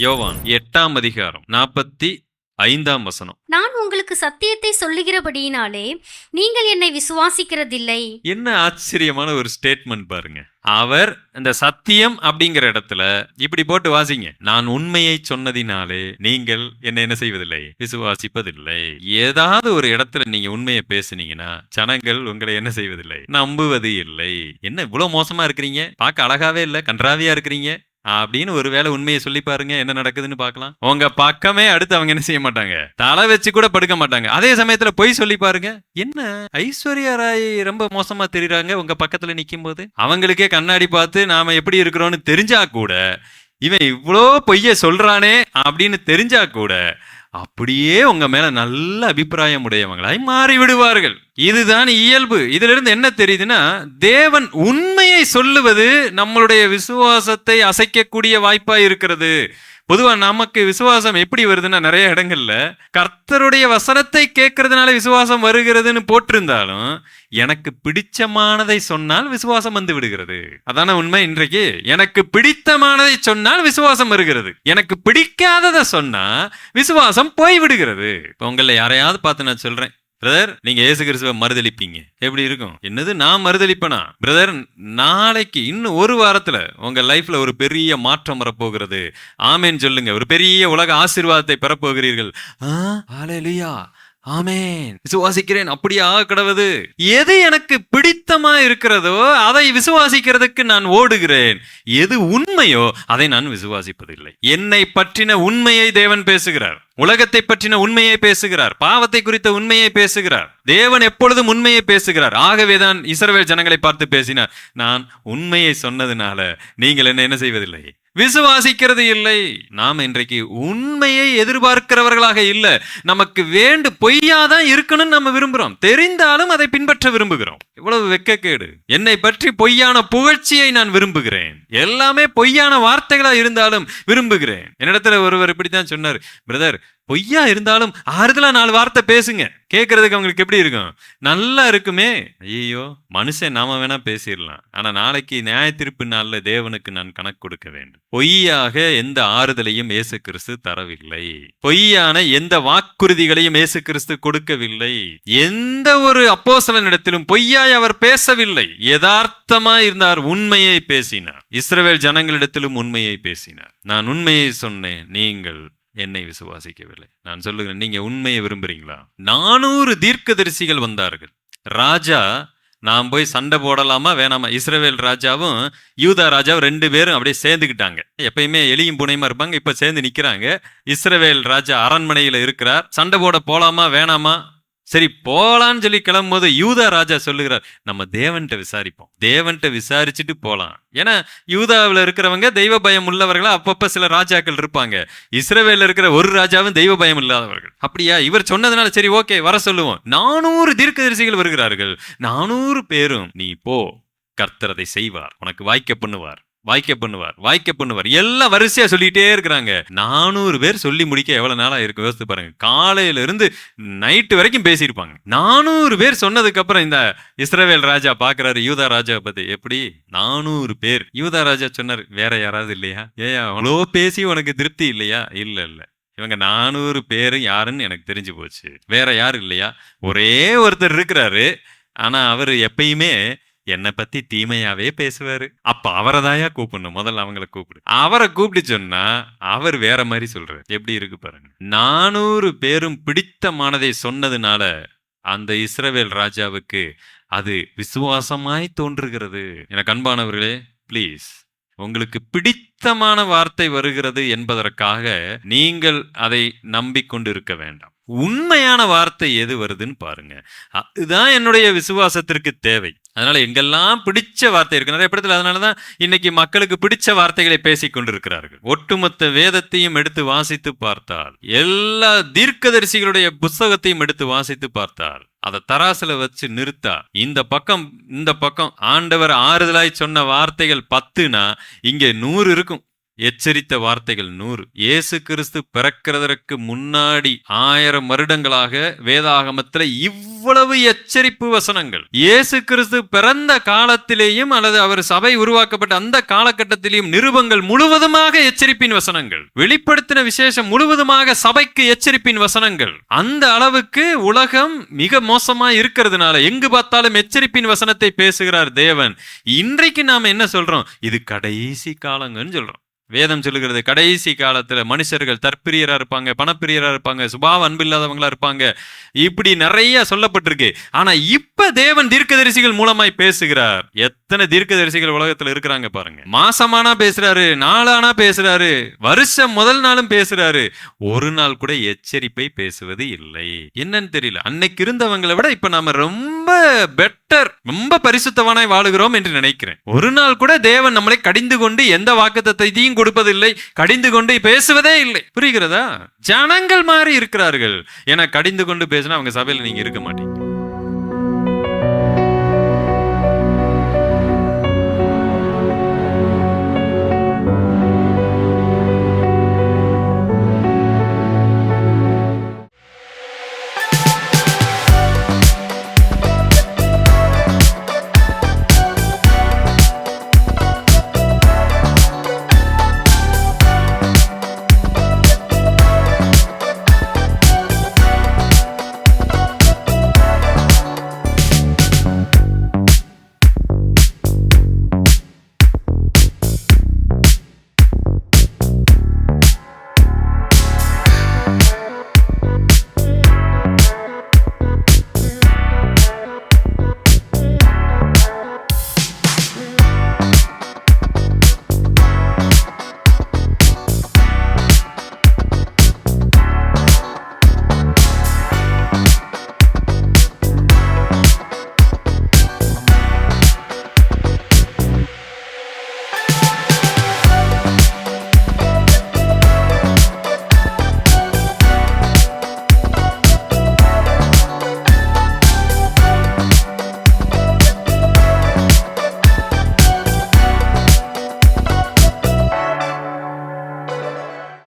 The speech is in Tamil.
யோவான் எட்டாம் அதிகாரம் நாற்பத்தி ஐந்தாம் வசனம். நான் உங்களுக்கு சத்தியத்தை சொல்லுகிறபடியினாலே நீங்கள் என்னை விசுவாசிக்கிறதில்லை. என்ன ஆச்சரியமான ஒரு ஸ்டேட்மெண்ட் பாருங்க. அவர் இந்த சத்தியம் அப்படிங்கிற இடத்துல இப்படி போட்டு வாசிங்க. நான் உண்மையை சொன்னதினாலே நீங்கள் என்ன என்ன செய்வதில்லை? விசுவாசிப்பதில்லை. ஏதாவது ஒரு இடத்துல நீங்க உண்மையை பேசுனீங்கன்னா ஜனங்கள் உங்களை என்ன செய்வதில்லை? நம்புவது இல்லை. என்ன இவ்வளவு மோசமா இருக்கிறீங்க? பார்க்க அழகாவே இல்ல? கன்றாவியா இருக்கிறீங்க? அப்படின்னு ஒருவேளை உண்மையை சொல்லி பாருங்க என்ன நடக்குதுன்னு பார்க்கலாம். உங்க பக்கமே அடுத்து அவங்க என்ன செய்ய மாட்டாங்க. தலை வச்சு கூட படுக்க மாட்டாங்க. அதே சமயத்துல பொய் சொல்லி பாருங்க. என்ன? ஐஸ்வர்யா ராய் ரொம்ப மோசமா தெரியுறாங்க உங்க பக்கத்துல நிற்கும் போது அவங்களுக்கே கண்ணாடி பார்த்து நாம எப்படி இருக்கிறோம்னு தெரிஞ்சா கூட இவன் இவ்வளோ பொய்ய சொல்றானே அப்படின்னு தெரிஞ்சா கூட அப்படியே உங்க மேல நல்ல அபிப்பிராயம் உடையவங்களாய் மாறி விடுவார்கள் இதுதான் இயல்பு. இதிலிருந்து என்ன தெரியுதுன்னா தேவன் உண்மையை சொல்லுவது நம்மளுடைய விசுவாசத்தை அசைக்கக்கூடிய வாய்ப்பாய் இருக்கிறது. பொதுவாக நமக்கு விசுவாசம் எப்படி வருதுன்னா நிறைய இடங்கள்ல கர்த்தருடைய வசனத்தை கேட்கறதுனால விசுவாசம் வருகிறதுன்னு போட்டிருந்தாலும் எனக்கு பிடிச்சமானதை சொன்னால் விசுவாசம் வந்து விடுகிறது. அதான உண்மை இன்றைக்கு. எனக்கு பிடித்தமானதை சொன்னால் விசுவாசம் வருகிறது. எனக்கு பிடிக்காததை சொன்னா விசுவாசம் போய் விடுகிறது. இப்போ உங்களை யாரையாவது பார்த்து நான் சொல்றேன். பிரதர் நீங்க இயேசு கிறிஸ்துவை மறுதளிப்பீங்க எப்படி இருக்கும்? என்னது நான் மறுதளிப்பனா பிரதர் நாளைக்கு இன்னும் ஒரு வாரத்துல உங்க லைஃப்ல ஒரு பெரிய மாற்றம் வரப்போகிறது. ஆமேன்னு சொல்லுங்க. ஒரு பெரிய உலக ஆசீர்வாதத்தை பெறப்போகிறீர்கள். ஆ, ஆலையா ஆமேன். விசுவாசிக்கிறேன் அப்படியா கிடவது எது எனக்கு பிடித்தமா இருக்கிறதோ அதை விசுவாசிக்கிறதுக்கு நான் ஓடுகிறேன். எது உண்மையோ அதை நான் விசுவாசிப்பதில்லை. என்னை பற்றின உண்மையை தேவன் பேசுகிறார். உலகத்தை பற்றின உண்மையை பேசுகிறார். பாவத்தை குறித்த உண்மையை பேசுகிறார். தேவன் எப்பொழுதும் உண்மையை பேசுகிறார். ஆகவேதான் இஸ்ரவேல் ஜனங்களை பார்த்து பேசினார். நான் உண்மையை சொன்னதுனால நீங்கள் என்ன என்ன செய்வதில்லை? விசுவாசிக்கிறது இல்லை. நாம் இன்றைக்கு உண்மையை எதிர்பார்க்கிறவர்களாக இல்லை. நமக்கு வேண்டு பொய்யாதான் இருக்கணும்னு நம்ம விரும்புகிறோம் தெரிந்தாலும் அதை பின்பற்ற விரும்புகிறோம். இவ்வளவு வெக்கக்கேடு. என்னை பற்றி பொய்யான புகழ்ச்சியை நான் விரும்புகிறேன். எல்லாமே பொய்யான வார்த்தைகளா இருந்தாலும் விரும்புகிறேன். என்னிடத்துல ஒருவர் இப்படித்தான் சொன்னார். பிரதர் பொய்யா இருந்தாலும் ஆறுதலா நாலு வார்த்தை பேசுங்க. கேட்கறதுக்கு அவங்களுக்கு எப்படி இருக்கும்? நல்லா இருக்குமே. ஐயோ மனுஷன் நாம வேணா பேசிடலாம். ஆனா நாளைக்கு நியாய தீர்ப்பு நாள்ல தேவனுக்கு நான் கணக்கு கொடுக்க வேண்டும். பொய்யாக எந்த ஆறுதலையும் இயேசு கிறிஸ்து தரவில்லை. பொய்யான எந்த வாக்குறுதிகளையும் இயேசு கிறிஸ்து கொடுக்கவில்லை. எந்த ஒரு அப்போஸ்தலனிடத்திலும் பொய்யாய் அவர் பேசவில்லை. யதார்த்தமா இருந்தார் உண்மையை பேசினார். இஸ்ரவேல் ஜனங்களிடத்திலும் உண்மையை பேசினார். நான் உண்மையை சொன்னேன் நீங்கள் என்னை விசுவாசிக்கவில்லை. நான் சொல்லுகிறேன் நீங்கள் உண்மையை விரும்புகிறீங்களா நானூறு தீர்க்கதரிசிகள் வந்தார்கள். ராஜா நான் போய் சண்டை போடலாமா? வேணாமா? இஸ்ரவேல் ராஜாவும் யூதா ராஜாவும் ரெண்டு பேரும் அப்படியே சேர்ந்துக்கிட்டாங்க எப்பயுமே எலியும் புனையுமா இருப்பாங்க இப்போ சேர்ந்து நிற்கிறாங்க இஸ்ரவேல் ராஜா அரண்மனையில் இருக்கிறார். சண்டை போட போலாமா? வேணாமா? சரி போகலான்னு சொல்லி கிளம்பும்போது யூதா ராஜா சொல்லுகிறார் நம்ம தேவன்கிட்ட விசாரிப்போம். தேவன்கிட்ட விசாரிச்சுட்டு போகலாம் ஏன்னா யூதாவில் இருக்கிறவங்க தெய்வ பயம் உள்ளவர்களா அப்பப்போ சில ராஜாக்கள் இருப்பாங்க. இஸ்ரேவேல இருக்கிற ஒரு ராஜாவும் தெய்வ பயம் இல்லாதவர்கள். அப்படியா? இவர் சொன்னதுனால சரி ஓகே வர சொல்லுவோம். நானூறு தீர்க்கதரிசிகள் வருகிறார்கள். நானூறு பேரும் நீ போ கர்த்தரதை செய்வார் உனக்கு வாய்க்க பண்ணுவார். வாய்க்க பண்ணுவார் வாய்க்க பண்ணுவார். எல்லாம் வரிசையா சொல்லிட்டே இருக்கிறாங்க. நானூறு பேர் சொல்லி முடிக்க எவ்வளவு நாளா இருக்கு? யோசித்து பாருங்க. காலையில இருந்து நைட்டு வரைக்கும் பேசியிருப்பாங்க. நானூறு பேர் சொன்னதுக்கு அப்புறம் இந்த இஸ்ரவேல் ராஜா பாக்குறாரு யூதா ராஜா பத்தி. எப்படி? நானூறு பேர். யூதா ராஜா சொன்னார் வேற யாராவது இல்லையா? ஏயா அவ்வளோ பேசி உனக்கு திருப்தி இல்லையா? இல்ல இல்ல. இவங்க நானூறு பேரும் யாருன்னு எனக்கு தெரிஞ்சு போச்சு. வேற யாரும் இல்லையா? ஒரே ஒருத்தர் இருக்கிறாரு. ஆனா அவர் எப்பயுமே என்னை பத்தி தீமையாவே பேசுவாரு. அப்ப அவரை தாயா கூப்பிடணும். முதல்ல அவங்கள கூப்பிடு. அவரை கூப்பிட்டு சொன்னா அவர் வேற மாதிரி சொல்றாரு. எப்படி இருக்கு பாருங்க. நானூறு பேரும் பிடித்தமானதை சொன்னதுனால அந்த இஸ்ரவேல் ராஜாவுக்கு அது விசுவாசமாய் தோன்றுகிறது. எனக்கு அன்பானவர்களே ப்ளீஸ் உங்களுக்கு பிடித்தமான வார்த்தை வருகிறது என்பதற்காக நீங்கள் அதை நம்பிக்கொண்டு இருக்க வேண்டாம். உண்மையான வார்த்தை எது வருதுன்னு பாருங்க. அதுதான் என்னுடைய விசுவாசத்திற்கு தேவை. அதனால எங்கெல்லாம் பிடிச்ச வார்த்தை இருக்கு நிறைய இடத்துல அதனாலதான் இன்னைக்கு மக்களுக்கு பிடிச்ச வார்த்தைகளை பேசி கொண்டிருக்கிறார்கள். ஒட்டுமொத்த வேதத்தையும் எடுத்து வாசித்து பார்த்தால் எல்லா தீர்க்கதரிசிகளுடைய புஸ்தகத்தையும் எடுத்து வாசித்து பார்த்தால் அதை தராசில் வச்சு நிறுத்தா இந்த பக்கம் இந்த பக்கம் ஆண்டவர் ஆறுதலாய் சொன்ன வார்த்தைகள் பத்துனா இங்கே நூறு இருக்கும். எச்சரித்த வார்த்தைகள் நூறு. இயேசு கிறிஸ்து பிறக்கிறதற்கு முன்னாடி ஆயிரம் வருடங்களாக வேதாகமத்துல இவ்வளவு எச்சரிப்பு வசனங்கள். இயேசு கிறிஸ்து பிறந்த காலத்திலேயும் அல்லது அவர் சபை உருவாக்கப்பட்ட அந்த காலகட்டத்திலேயும் நிருபங்கள் முழுவதுமாக எச்சரிப்பின் வசனங்கள். வெளிப்படுத்தின விசேஷம் முழுவதுமாக சபைக்கு எச்சரிப்பின் வசனங்கள். அந்த அளவுக்கு உலகம் மிக மோசமா இருக்கிறதுனால எங்கு பார்த்தாலும் எச்சரிப்பின் வசனத்தை பேசுகிறார் தேவன். இன்றைக்கு நாம என்ன சொல்றோம்? இது கடைசி காலங்கன்னு சொல்றோம். வேதம் சொல்லுகிறது கடைசி காலத்தில் மனுஷர்கள் தற்பிரியராக இருப்பாங்க பணப்பிரியராக இருப்பாங்க சுபாவ அன்பில்லாதவங்களாக இருப்பாங்க. இப்படி நிறைய சொல்லப்பட்டிருக்கு. ஆனால் இப்போ தேவன் தீர்க்கதரிசிகள் மூலமாய் பேசுகிறார். எத்தனை தீர்க்கதரிசிகள் உலகத்தில் இருக்கிறாங்க பாருங்க. மாசமானா பேசுறாரு நாளானா பேசுறாரு வருஷம் முதல் நாளும் பேசுறாரு. ஒரு நாள் கூட எச்சரிப்பை பேசுவது இல்லை. என்னன்னு தெரியல. அன்னைக்கு இருந்தவங்களை விட இப்போ நாம ரொம்ப பெட் பெட்டர் ரொம்ப பரிசுத்தவனாய் வாழுகிறோம் என்று நினைக்கிறேன். ஒரு நாள் கூட தேவன் நம்மளை கடிந்து கொண்டு எந்த வாக்குத்தையும் கொடுப்பதில்லை கடிந்து கொண்டு பேசுவதே இல்லை. புரிகிறதா? ஜனங்கள் மாறி இருக்கிறார்கள். ஏன்னா கடிந்து கொண்டு பேசினா அவங்க சபையில நீங்க இருக்க மாட்டீங்க.